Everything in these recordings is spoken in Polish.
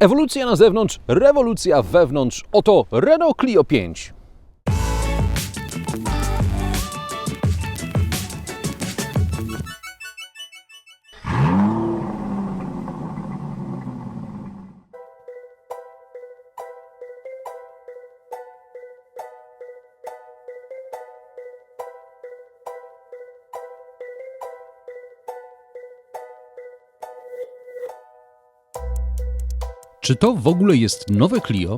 Ewolucja na zewnątrz, rewolucja wewnątrz. Oto Renault Clio 5. Czy to w ogóle jest nowe Clio?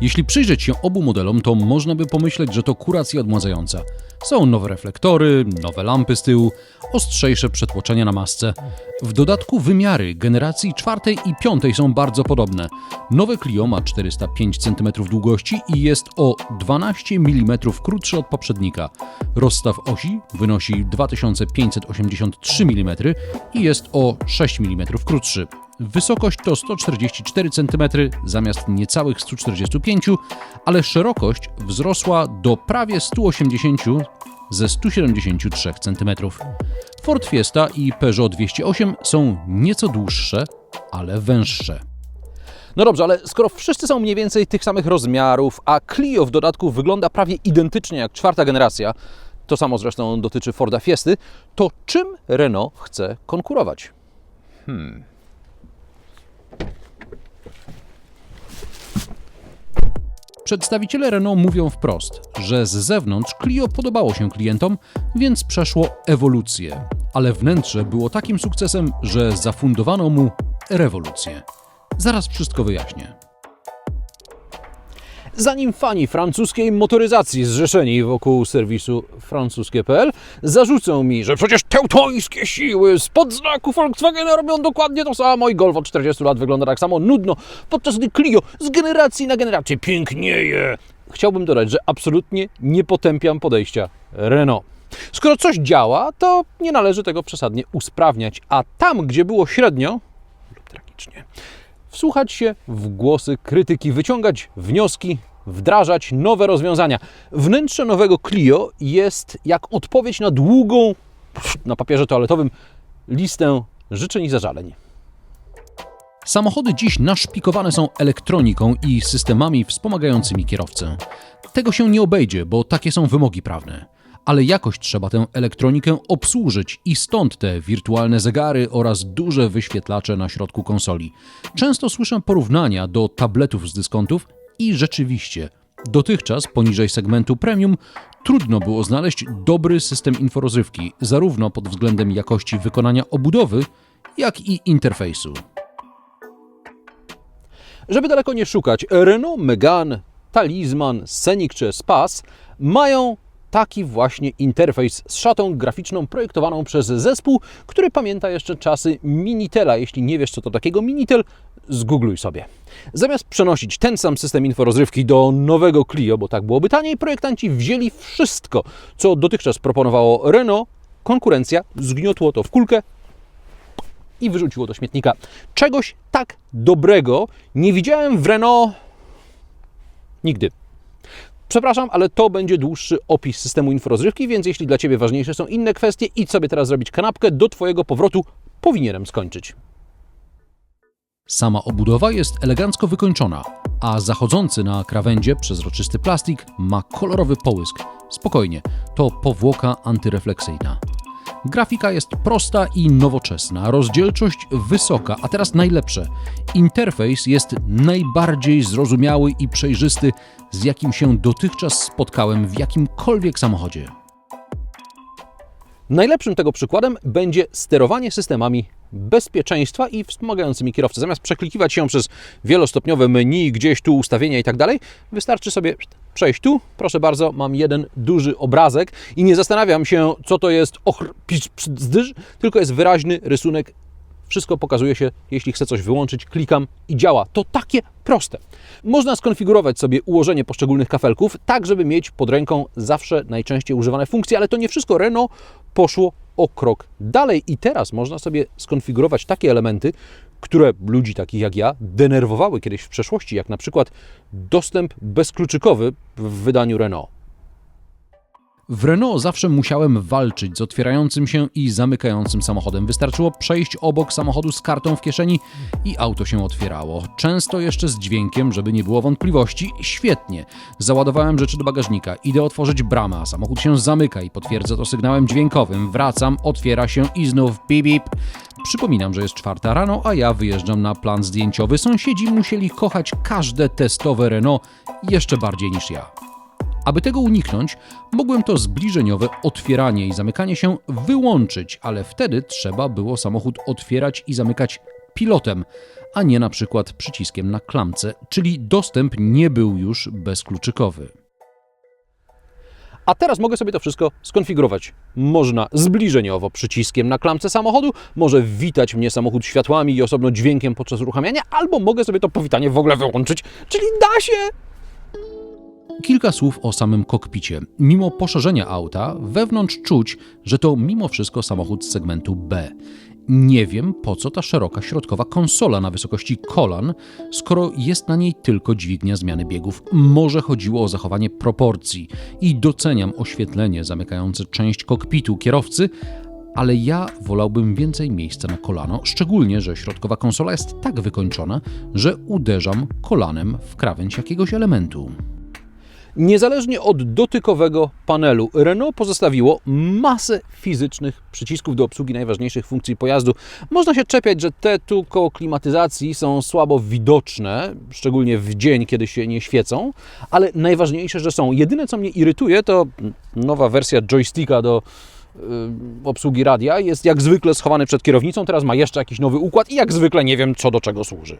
Jeśli przyjrzeć się obu modelom, to można by pomyśleć, że to kuracja odmładzająca. Są nowe reflektory, nowe lampy z tyłu, ostrzejsze przetłoczenia na masce. W dodatku wymiary generacji czwartej i piątej są bardzo podobne. Nowe Clio ma 405 cm długości i jest o 12 mm krótszy od poprzednika. Rozstaw osi wynosi 2583 mm i jest o 6 mm krótszy. Wysokość to 144 cm zamiast niecałych 145, ale szerokość wzrosła do prawie 180 ze 173 cm. Ford Fiesta i Peugeot 208 są nieco dłuższe, ale węższe. No dobrze, ale skoro wszyscy są mniej więcej tych samych rozmiarów, a Clio w dodatku wygląda prawie identycznie jak czwarta generacja, to samo zresztą dotyczy Forda Fiesty, to czym Renault chce konkurować? Przedstawiciele Renault mówią wprost, że z zewnątrz Clio podobało się klientom, więc przeszło ewolucję, ale wnętrze było takim sukcesem, że zafundowano mu rewolucję. Zaraz wszystko wyjaśnię. Zanim fani francuskiej motoryzacji zrzeszeni wokół serwisu francuskie.pl zarzucą mi, że przecież teutońskie siły spod znaku Volkswagena robią dokładnie to samo i Golf od 40 lat wygląda tak samo nudno, podczas gdy Clio z generacji na generację pięknieje. Chciałbym dodać, że absolutnie nie potępiam podejścia Renault. Skoro coś działa, to nie należy tego przesadnie usprawniać, a tam, gdzie było średnio lub tragicznie, wsłuchać się w głosy krytyki, wyciągać wnioski, wdrażać nowe rozwiązania. Wnętrze nowego Clio jest jak odpowiedź na długą, na papierze toaletowym, listę życzeń i zażaleń. Samochody dziś naszpikowane są elektroniką i systemami wspomagającymi kierowcę. Tego się nie obejdzie, bo takie są wymogi prawne. Ale jakoś trzeba tę elektronikę obsłużyć i stąd te wirtualne zegary oraz duże wyświetlacze na środku konsoli. Często słyszę porównania do tabletów z dyskontów i rzeczywiście, dotychczas poniżej segmentu premium trudno było znaleźć dobry system inforozrywki, zarówno pod względem jakości wykonania obudowy, jak i interfejsu. Żeby daleko nie szukać, Renault Megane, Talisman, Scenic czy Spas mają taki właśnie interfejs z szatą graficzną projektowaną przez zespół, który pamięta jeszcze czasy Minitela. Jeśli nie wiesz, co to takiego Minitel, zgoogluj sobie. Zamiast przenosić ten sam system inforozrywki do nowego Clio, bo tak byłoby taniej, projektanci wzięli wszystko, co dotychczas proponowało Renault, konkurencja zgniotło to w kulkę i wyrzuciło do śmietnika. Czegoś tak dobrego nie widziałem w Renault nigdy. Przepraszam, ale to będzie dłuższy opis systemu inforozrywki, więc jeśli dla Ciebie ważniejsze są inne kwestie, idź sobie teraz zrobić kanapkę, do Twojego powrotu powinienem skończyć. Sama obudowa jest elegancko wykończona, a zachodzący na krawędzie przezroczysty plastik ma kolorowy połysk. Spokojnie, to powłoka antyrefleksyjna. Grafika jest prosta i nowoczesna, rozdzielczość wysoka, a teraz najlepsze. Interfejs jest najbardziej zrozumiały i przejrzysty, z jakim się dotychczas spotkałem w jakimkolwiek samochodzie. Najlepszym tego przykładem będzie sterowanie systemami bezpieczeństwa i wspomagającymi kierowcę. Zamiast przeklikiwać się przez wielostopniowe menu, gdzieś tu ustawienia i tak dalej, wystarczy sobie przejść tu. Proszę bardzo, mam jeden duży obrazek i nie zastanawiam się, co to jest ochr, pisz, zdyż, tylko jest wyraźny rysunek. Wszystko pokazuje się, jeśli chcę coś wyłączyć, klikam i działa. To takie proste. Można skonfigurować sobie ułożenie poszczególnych kafelków, tak żeby mieć pod ręką zawsze najczęściej używane funkcje, ale to nie wszystko. Renault poszło o krok dalej i teraz można sobie skonfigurować takie elementy, które ludzi takich jak ja denerwowały kiedyś w przeszłości, jak na przykład dostęp bezkluczykowy w wydaniu Renault. W Renault zawsze musiałem walczyć z otwierającym się i zamykającym samochodem. Wystarczyło przejść obok samochodu z kartą w kieszeni i auto się otwierało. Często jeszcze z dźwiękiem, żeby nie było wątpliwości. Świetnie. Załadowałem rzeczy do bagażnika, idę otworzyć bramę, a samochód się zamyka i potwierdzę to sygnałem dźwiękowym. Wracam, otwiera się i znów bip bip. Przypominam, że jest czwarta rano, a ja wyjeżdżam na plan zdjęciowy. Sąsiedzi musieli kochać każde testowe Renault jeszcze bardziej niż ja. Aby tego uniknąć, mogłem to zbliżeniowe otwieranie i zamykanie się wyłączyć, ale wtedy trzeba było samochód otwierać i zamykać pilotem, a nie na przykład przyciskiem na klamce, czyli dostęp nie był już bezkluczykowy. A teraz mogę sobie to wszystko skonfigurować. Można zbliżeniowo przyciskiem na klamce samochodu, może witać mnie samochód światłami i osobno dźwiękiem podczas uruchamiania, albo mogę sobie to powitanie w ogóle wyłączyć, czyli da się! Kilka słów o samym kokpicie. Mimo poszerzenia auta, wewnątrz czuć, że to mimo wszystko samochód z segmentu B. Nie wiem, po co ta szeroka środkowa konsola na wysokości kolan, skoro jest na niej tylko dźwignia zmiany biegów. Może chodziło o zachowanie proporcji i doceniam oświetlenie zamykające część kokpitu kierowcy, ale ja wolałbym więcej miejsca na kolano, szczególnie, że środkowa konsola jest tak wykończona, że uderzam kolanem w krawędź jakiegoś elementu. Niezależnie od dotykowego panelu, Renault pozostawiło masę fizycznych przycisków do obsługi najważniejszych funkcji pojazdu. Można się czepiać, że te tu koło klimatyzacji są słabo widoczne, szczególnie w dzień, kiedy się nie świecą, ale najważniejsze, że są. Jedyne, co mnie irytuje, to nowa wersja joysticka do y, obsługi radia jest jak zwykle schowany przed kierownicą, teraz ma jeszcze jakiś nowy układ i jak zwykle nie wiem, co do czego służy.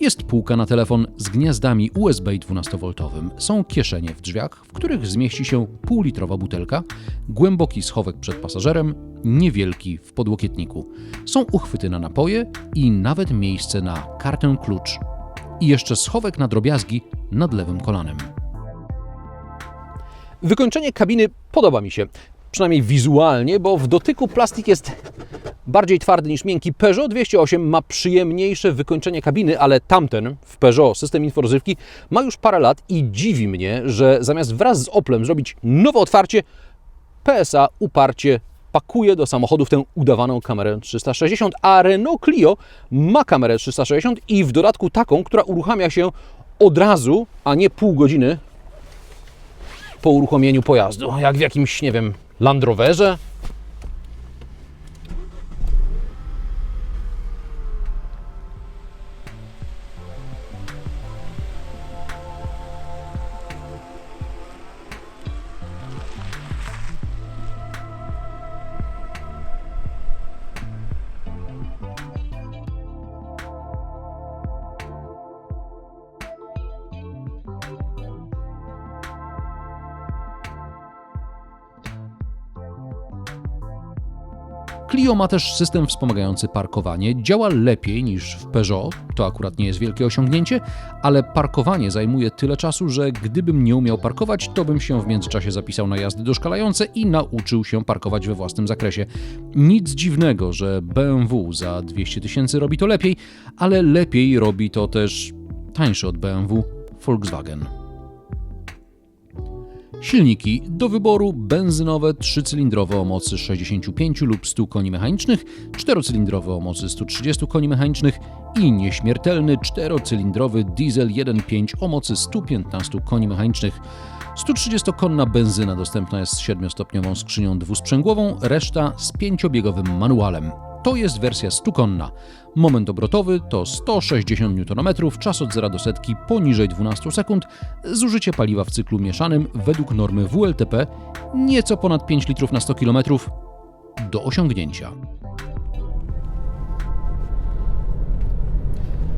Jest półka na telefon z gniazdami USB 12V. Są kieszenie w drzwiach, w których zmieści się półlitrowa butelka, głęboki schowek przed pasażerem, niewielki w podłokietniku. Są uchwyty na napoje i nawet miejsce na kartę klucz. I jeszcze schowek na drobiazgi nad lewym kolanem. Wykończenie kabiny podoba mi się, przynajmniej wizualnie, bo w dotyku plastik jest bardziej twardy niż miękki. Peugeot 208 ma przyjemniejsze wykończenie kabiny, ale tamten w Peugeot system inforzywki ma już parę lat i dziwi mnie, że zamiast wraz z Oplem zrobić nowe otwarcie, PSA uparcie pakuje do samochodu tę udawaną kamerę 360, a Renault Clio ma kamerę 360 i w dodatku taką, która uruchamia się od razu, a nie pół godziny po uruchomieniu pojazdu, jak w jakimś, nie wiem, Land Roverze. Clio ma też system wspomagający parkowanie. Działa lepiej niż w Peugeot, to akurat nie jest wielkie osiągnięcie, ale parkowanie zajmuje tyle czasu, że gdybym nie umiał parkować, to bym się w międzyczasie zapisał na jazdy doszkalające i nauczył się parkować we własnym zakresie. Nic dziwnego, że BMW za 200 tysięcy robi to lepiej, ale lepiej robi to też tańszy od BMW Volkswagen. Silniki do wyboru benzynowe trzycylindrowe o mocy 65 lub 100 koni mechanicznych, czterocylindrowe o mocy 130 koni mechanicznych i nieśmiertelny czterocylindrowy diesel 1.5 o mocy 115 koni mechanicznych. 130-konna benzyna dostępna jest z 7-stopniową skrzynią dwusprzęgłową, reszta z pięciobiegowym manualem. To jest wersja 100-konna. Moment obrotowy to 160 Nm, czas od 0 do setki poniżej 12 sekund, zużycie paliwa w cyklu mieszanym według normy WLTP nieco ponad 5 litrów na 100 km do osiągnięcia.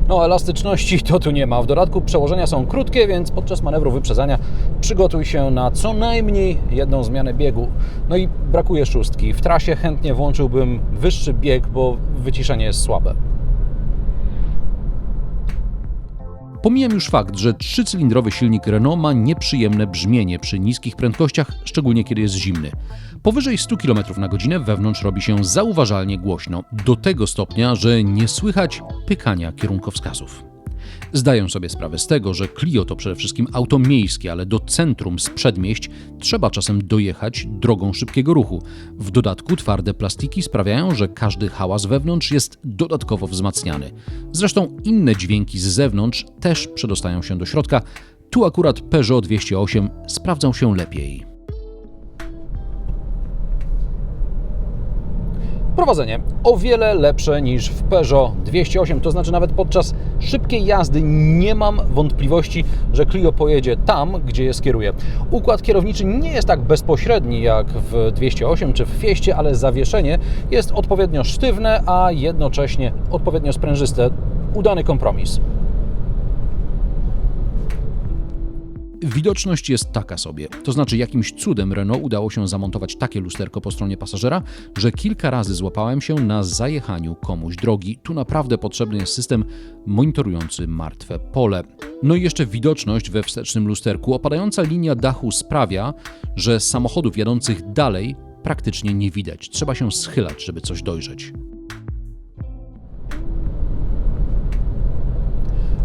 No, elastyczności to tu nie ma. W dodatku przełożenia są krótkie, więc podczas manewru wyprzedzania przygotuj się na co najmniej jedną zmianę biegu. No i brakuje szóstki. W trasie chętnie włączyłbym wyższy bieg, bo wyciszenie jest słabe. Pomijam już fakt, że trzycylindrowy silnik Renault ma nieprzyjemne brzmienie przy niskich prędkościach, szczególnie kiedy jest zimny. Powyżej 100 km na godzinę wewnątrz robi się zauważalnie głośno, do tego stopnia, że nie słychać pykania kierunkowskazów. Zdaję sobie sprawę z tego, że Clio to przede wszystkim auto miejskie, ale do centrum z przedmieść trzeba czasem dojechać drogą szybkiego ruchu. W dodatku twarde plastiki sprawiają, że każdy hałas wewnątrz jest dodatkowo wzmacniany. Zresztą inne dźwięki z zewnątrz też przedostają się do środka. Tu akurat Peugeot 208 sprawdzą się lepiej. Prowadzenie o wiele lepsze niż w Peugeot 208, to znaczy nawet podczas szybkiej jazdy nie mam wątpliwości, że Clio pojedzie tam, gdzie je skieruje. Układ kierowniczy nie jest tak bezpośredni jak w 208 czy w Fieście, ale zawieszenie jest odpowiednio sztywne, a jednocześnie odpowiednio sprężyste. Udany kompromis. Widoczność jest taka sobie, to znaczy jakimś cudem Renault udało się zamontować takie lusterko po stronie pasażera, że kilka razy złapałem się na zajechaniu komuś drogi. Tu naprawdę potrzebny jest system monitorujący martwe pole. No i jeszcze widoczność we wstecznym lusterku. Opadająca linia dachu sprawia, że samochodów jadących dalej praktycznie nie widać. Trzeba się schylać, żeby coś dojrzeć.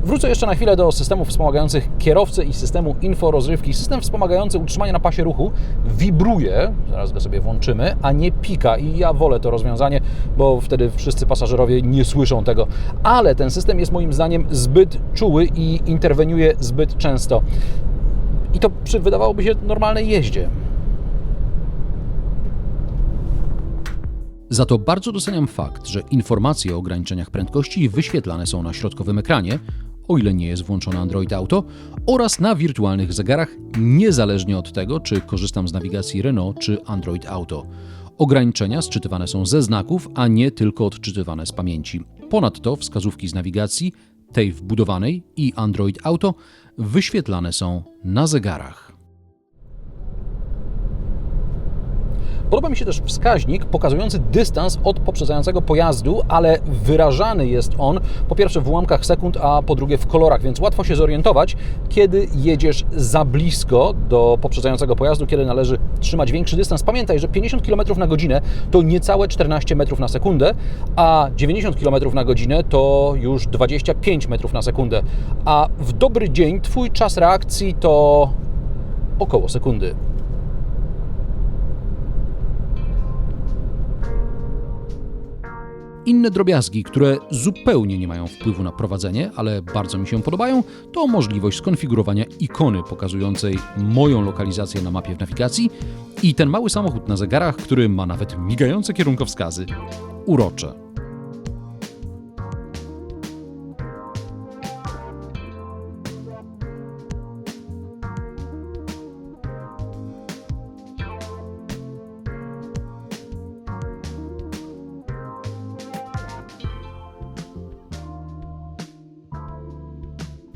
Wrócę jeszcze na chwilę do systemów wspomagających kierowcę i systemu inforozrywki. System wspomagający utrzymanie na pasie ruchu wibruje, zaraz go sobie włączymy, a nie pika i ja wolę to rozwiązanie, bo wtedy wszyscy pasażerowie nie słyszą tego. Ale ten system jest moim zdaniem zbyt czuły i interweniuje zbyt często. I to przy wydawałoby się normalnej jeździe. Za to bardzo doceniam fakt, że informacje o ograniczeniach prędkości wyświetlane są na środkowym ekranie, o ile nie jest włączone Android Auto, oraz na wirtualnych zegarach, niezależnie od tego, czy korzystam z nawigacji Renault czy Android Auto. Ograniczenia sczytywane są ze znaków, a nie tylko odczytywane z pamięci. Ponadto wskazówki z nawigacji, tej wbudowanej i Android Auto, wyświetlane są na zegarach. Podoba mi się też wskaźnik pokazujący dystans od poprzedzającego pojazdu, ale wyrażany jest on po pierwsze w ułamkach sekund, a po drugie w kolorach, więc łatwo się zorientować, kiedy jedziesz za blisko do poprzedzającego pojazdu, kiedy należy trzymać większy dystans. Pamiętaj, że 50 km na godzinę to niecałe 14 metrów na sekundę, a 90 km na godzinę to już 25 metrów na sekundę. A w dobry dzień Twój czas reakcji to około sekundy. Inne drobiazgi, które zupełnie nie mają wpływu na prowadzenie, ale bardzo mi się podobają, to możliwość skonfigurowania ikony pokazującej moją lokalizację na mapie w nawigacji i ten mały samochód na zegarach, który ma nawet migające kierunkowskazy. Urocze.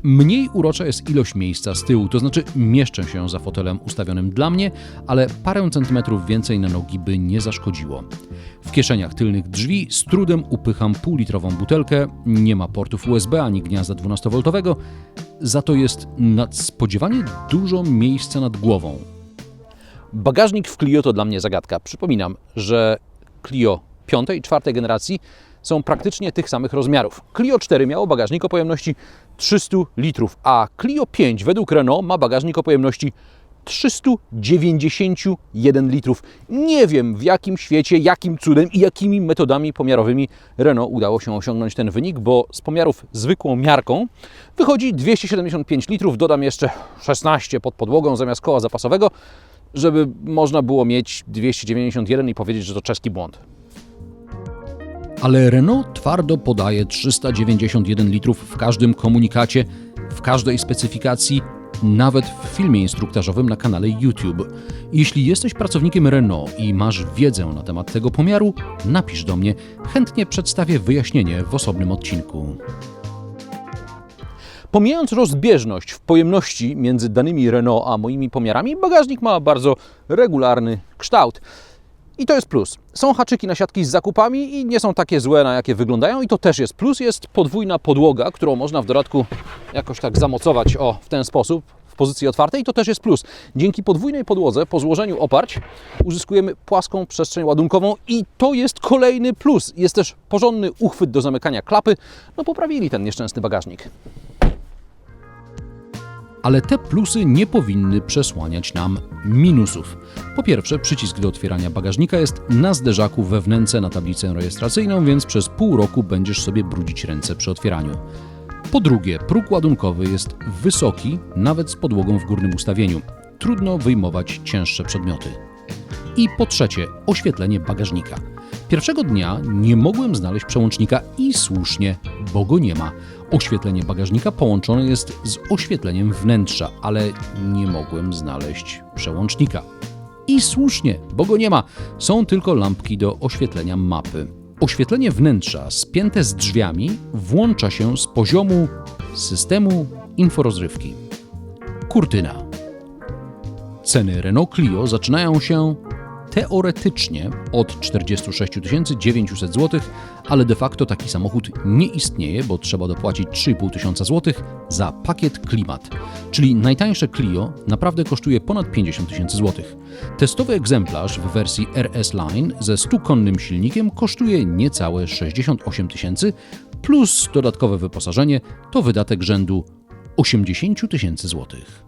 Mniej urocza jest ilość miejsca z tyłu, to znaczy mieszczę się za fotelem ustawionym dla mnie, ale parę centymetrów więcej na nogi by nie zaszkodziło. W kieszeniach tylnych drzwi z trudem upycham półlitrową butelkę, nie ma portów USB ani gniazda 12V, za to jest nadspodziewanie dużo miejsca nad głową. Bagażnik w Clio to dla mnie zagadka. Przypominam, że Clio piątej czwartej generacji są praktycznie tych samych rozmiarów. Clio 4 miało bagażnik o pojemności 300 litrów, a Clio 5 według Renault ma bagażnik o pojemności 391 litrów. Nie wiem w jakim świecie, jakim cudem i jakimi metodami pomiarowymi Renault udało się osiągnąć ten wynik, bo z pomiarów zwykłą miarką wychodzi 275 litrów, dodam jeszcze 16 pod podłogą zamiast koła zapasowego, żeby można było mieć 291 i powiedzieć, że to czeski błąd. Ale Renault twardo podaje 391 litrów w każdym komunikacie, w każdej specyfikacji, nawet w filmie instruktażowym na kanale YouTube. Jeśli jesteś pracownikiem Renault i masz wiedzę na temat tego pomiaru, napisz do mnie, chętnie przedstawię wyjaśnienie w osobnym odcinku. Pomijając rozbieżność w pojemności między danymi Renault a moimi pomiarami, bagażnik ma bardzo regularny kształt. I to jest plus. Są haczyki na siatki z zakupami i nie są takie złe, na jakie wyglądają, i to też jest plus. Jest podwójna podłoga, którą można w dodatku jakoś tak zamocować o w ten sposób, w pozycji otwartej, i to też jest plus. Dzięki podwójnej podłodze, po złożeniu oparć, uzyskujemy płaską przestrzeń ładunkową, i to jest kolejny plus. Jest też porządny uchwyt do zamykania klapy. No, poprawili ten nieszczęsny bagażnik. Ale te plusy nie powinny przesłaniać nam minusów. Po pierwsze, przycisk do otwierania bagażnika jest na zderzaku we wnęce na tablicę rejestracyjną, więc przez pół roku będziesz sobie brudzić ręce przy otwieraniu. Po drugie, próg ładunkowy jest wysoki, nawet z podłogą w górnym ustawieniu. Trudno wyjmować cięższe przedmioty. I po trzecie, oświetlenie bagażnika. Pierwszego dnia nie mogłem znaleźć przełącznika i słusznie, bo go nie ma. Oświetlenie bagażnika połączone jest z oświetleniem wnętrza, ale nie mogłem znaleźć przełącznika. I słusznie, bo go nie ma. Są tylko lampki do oświetlenia mapy. Oświetlenie wnętrza spięte z drzwiami włącza się z poziomu systemu inforozrywki. Kurtyna. Ceny Renault Clio zaczynają się teoretycznie od 46 900 zł, ale de facto taki samochód nie istnieje, bo trzeba dopłacić 3,5 tysiąca złotych za pakiet klimat. Czyli najtańsze Clio naprawdę kosztuje ponad 50 tysięcy złotych. Testowy egzemplarz w wersji RS Line ze 100-konnym silnikiem kosztuje niecałe 68 tysięcy, plus dodatkowe wyposażenie to wydatek rzędu 80 tysięcy złotych.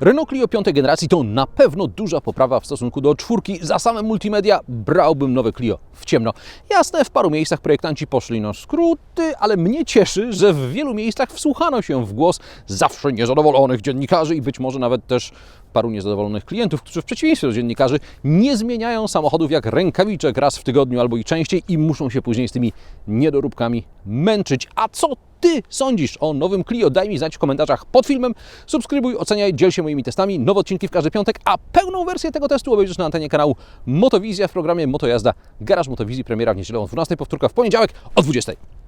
Renault Clio piątej generacji to na pewno duża poprawa w stosunku do czwórki. Za same multimedia brałbym nowe Clio w ciemno. Jasne, w paru miejscach projektanci poszli na skróty, ale mnie cieszy, że w wielu miejscach wsłuchano się w głos zawsze niezadowolonych dziennikarzy i być może nawet też paru niezadowolonych klientów, którzy w przeciwieństwie do dziennikarzy nie zmieniają samochodów jak rękawiczek raz w tygodniu albo i częściej i muszą się później z tymi niedoróbkami męczyć. A co ty sądzisz o nowym Clio? Daj mi znać w komentarzach pod filmem. Subskrybuj, oceniaj, dziel się moimi testami. Nowe odcinki w każdy piątek, a pełną wersję tego testu obejrzysz na antenie kanału Motowizja w programie Motojazda Garaż Motowizji. Premiera w niedzielę o 12, powtórka w poniedziałek o 20.